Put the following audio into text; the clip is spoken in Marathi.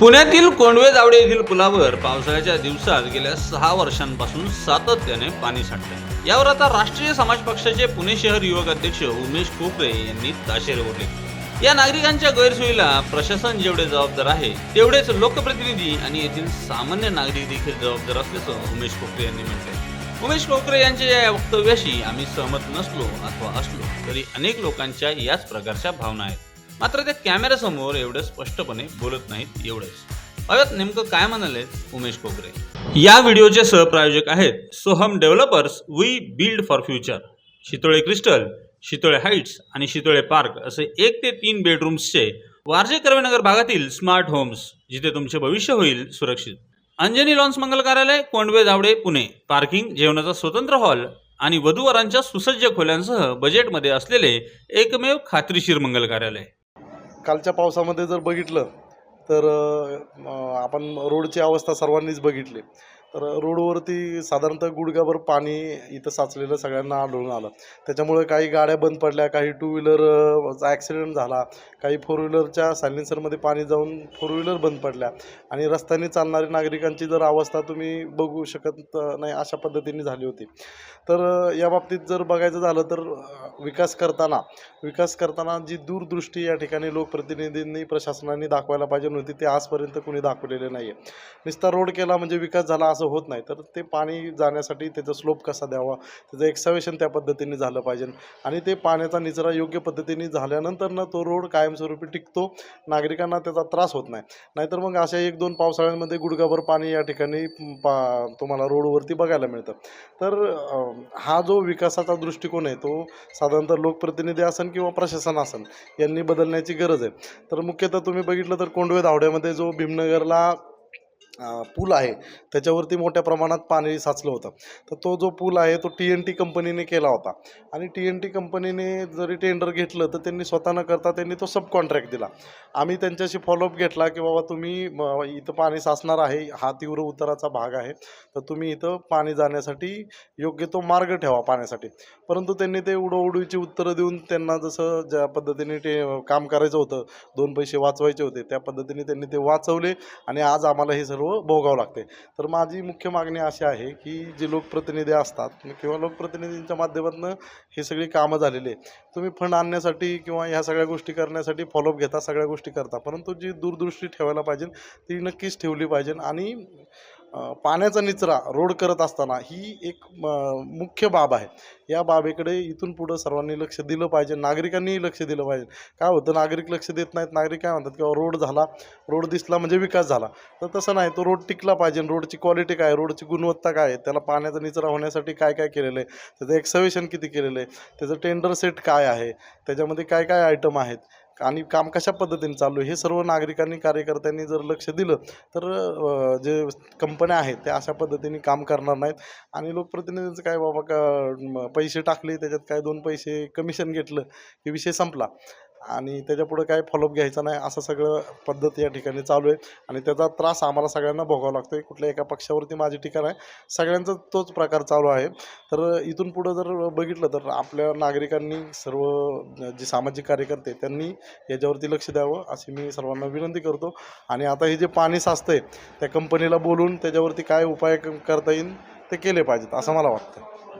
पुण्यातील कोंडवे जावडे येथील पुलावर पावसाळ्याच्या दिवसात गेल्या सहा वर्षांपासून सातत्याने पाणी साठले. यावर आता राष्ट्रीय समाज पक्षाचे पुणे शहर युवक अध्यक्ष उमेश कोकरे यांनी ताशेरे ओढले. या नागरिकांच्या गैरसोयीला प्रशासन जेवढे जबाबदार आहे तेवढेच लोकप्रतिनिधी आणि येथील सामान्य नागरिक देखील जबाबदार असल्याचं उमेश कोकरे यांनी म्हटलंय. उमेश कोकरे यांच्या या वक्तव्याशी आम्ही सहमत नसलो अथवा असलो तरी अनेक लोकांच्या याच प्रकारच्या भावना आहेत. मात्र त्या कॅमेऱ्यासमोर एवढं स्पष्टपणे बोलत नाहीत एवढंच. अव्यात नेमकं काय म्हणाले उमेश कोकरे? या व्हिडिओचे सहप्रायोजक आहेत Soham developers we build for future. Shitole crystal Shitole heights आणि शितोळे पार्क असे एक ते तीन बेडरूम्सचे वारजे कर्वेनगर भागातील स्मार्ट होम्स जिथे तुमचे भविष्य होईल सुरक्षित. अंजनी लॉन्स मंगल कार्यालय कोंडवे धावडे पुणे. पार्किंग जेवणाचा स्वतंत्र हॉल आणि वधूवरांच्या सुसज्ज खोल्यांसह बजेटमध्ये असलेले एकमेव खात्रीशीर मंगल कार्यालय. कालच्या पावसामध्ये जर बघितलं तर आपण रोडची अवस्था सर्वांनीच बघितली. तर रोडवरती साधारणतः गुडघाभर पाणी इथं साचलेलं सगळ्यांना आढळून आलं. त्याच्यामुळे काही गाड्या बंद पडल्या काही टू व्हीलरचा ॲक्सिडेंट झाला काही फोर व्हीलरच्या सायलेन्सरमध्ये पाणी जाऊन फोर व्हीलर बंद पडल्या. आणि रस्त्याने चालणाऱ्या नागरिकांची जर अवस्था तुम्ही बघू शकत नाही अशा पद्धतीने झाली होती. तर या बाबतीत जर बघायचं झालं तर विकास करताना विकास करताना जी दूरदृष्टी या ठिकाणी लोकप्रतिनिधींनी प्रशासनाने दाखवायला पाहिजे नव्हती ते आजपर्यंत कुणी दाखवलेले नाही आहे नुसता रोड केला म्हणजे विकास झाला असं होत नाही. तर ते पाणी जाण्यासाठी त्याचा स्लोप कसा द्यावा? त्याचं एक्सावेशन त्या पद्धतीने झालं पाहिजे. आणि ते पाण्याचा निचरा योग्य पद्धतीने झाल्यानंतर ना तो रोड कायमस्वरूपी टिकतो. नागरिकांना त्याचा त्रास होत नाही. नाहीतर मग अशा एक दोन पावसाळ्यांमध्ये गुडघाभर पाणी या ठिकाणी पा तुम्हाला रोडवरती बघायला मिळतं. तर हा जो विकासाचा दृष्टिकोन आहे तो साधारणतः लोकप्रतिनिधी असन किंवा प्रशासन असन यांनी बदलण्याची गरज आहे. तर मुख्यतः तुम्ही बघितलं तर कोंडवे धावड्यामध्ये जो भीमनगरला पूल आहे. त्याच्यावरती मोठ्या प्रमाणात पाणी साचलं होतं. तर तो जो पूल आहे तो टी एन टी कंपनीने केला होता. आणि टी एन टी कंपनीने जरी टेंडर घेतलं तर त्यांनी स्वतः न करता त्यांनी तो सब कॉन्ट्रॅक्ट दिला. आम्ही त्यांच्याशी फॉलोअप घेतला की बाबा तुम्ही इथं पाणी साचणार आहे. हा तीव्र उताराचा भाग आहे. तर तुम्ही इथं पाणी जाण्यासाठी योग्य तो मार्ग ठेवा पाण्यासाठी. परंतु त्यांनी ते उडवउडवीची उत्तरं देऊन त्यांना जसं ज्या पद्धतीने ते काम करायचं होतं दोन पैसे वाचवायचे होते त्या पद्धतीने त्यांनी ते वाचवले. आणि आज आम्हाला हे सर्व भोगावं लागते. तर माझी मुख्य मागणी अशी आहे की जे लोकप्रतिनिधी असतात किंवा लोकप्रतिनिधींच्या माध्यमातून हे सगळी कामं झालेली आहे तुम्ही फंड आणण्यासाठी किंवा ह्या सगळ्या गोष्टी करण्यासाठी फॉलोअप घेता सगळ्या गोष्टी करता. परंतु जी दूरदृष्टी ठेवायला पाहिजे ती नक्कीच ठेवली पाहिजे आणि पाण्याचा निचरा रोड करत असताना ही एक मुख्य बाब आहे. या बाबीकडे इथून पुढं सर्वांनी लक्ष दिलं पाहिजे नागरिकांनीही लक्ष दिलं पाहिजे. काय होतं नागरिक लक्ष देत नाहीत नागरिक काय म्हणतात किंवा रोड झाला रोड दिसला म्हणजे विकास झाला. तर तसं नाही तो रोड टिकला पाहिजे रोडची क्वालिटी काय रोडची गुणवत्ता काय आहे त्याला पाण्याचा निचरा होण्यासाठी काय काय केलेलं आहे त्याचं एक्सवेशन किती केलेलं आहे त्याचं टेंडर सेट काय आहे त्याच्यामध्ये काय काय आयटम आहेत आणि काम कशा पद्धतीने चालू आहे हे सर्व नागरिकांनी कार्यकर्त्यांनी जर लक्ष दिलं तर जे कंपन्या आहेत त्या अशा पद्धतीने काम करणार नाहीत. आणि लोकप्रतिनिधींचं काय बाबा का पैसे टाकले त्याच्यात काय दोन पैसे कमिशन घेतलं की विषय संपला. आणि त्याच्यापुढं काय फॉलोअप घ्यायचा नाही असं सगळं पद्धत या ठिकाणी चालू आहे. आणि त्याचा त्रास आम्हाला सगळ्यांना भोगावा लागतो आहे कुठल्या एका पक्षावरती माझी ठिकाण आहे सगळ्यांचा तोच प्रकार चालू आहे. तर इथून पुढं जर बघितलं तर आपल्या नागरिकांनी सर्व जे सामाजिक कार्यकर्ते त्यांनी याच्यावरती लक्ष द्यावं अशी मी सर्वांना विनंती करतो. आणि आता हे जे पाणी साचतं आहे त्या कंपनीला बोलून त्याच्यावरती काय उपाय क- करता येईल ते केले पाहिजेत असं मला वाटतं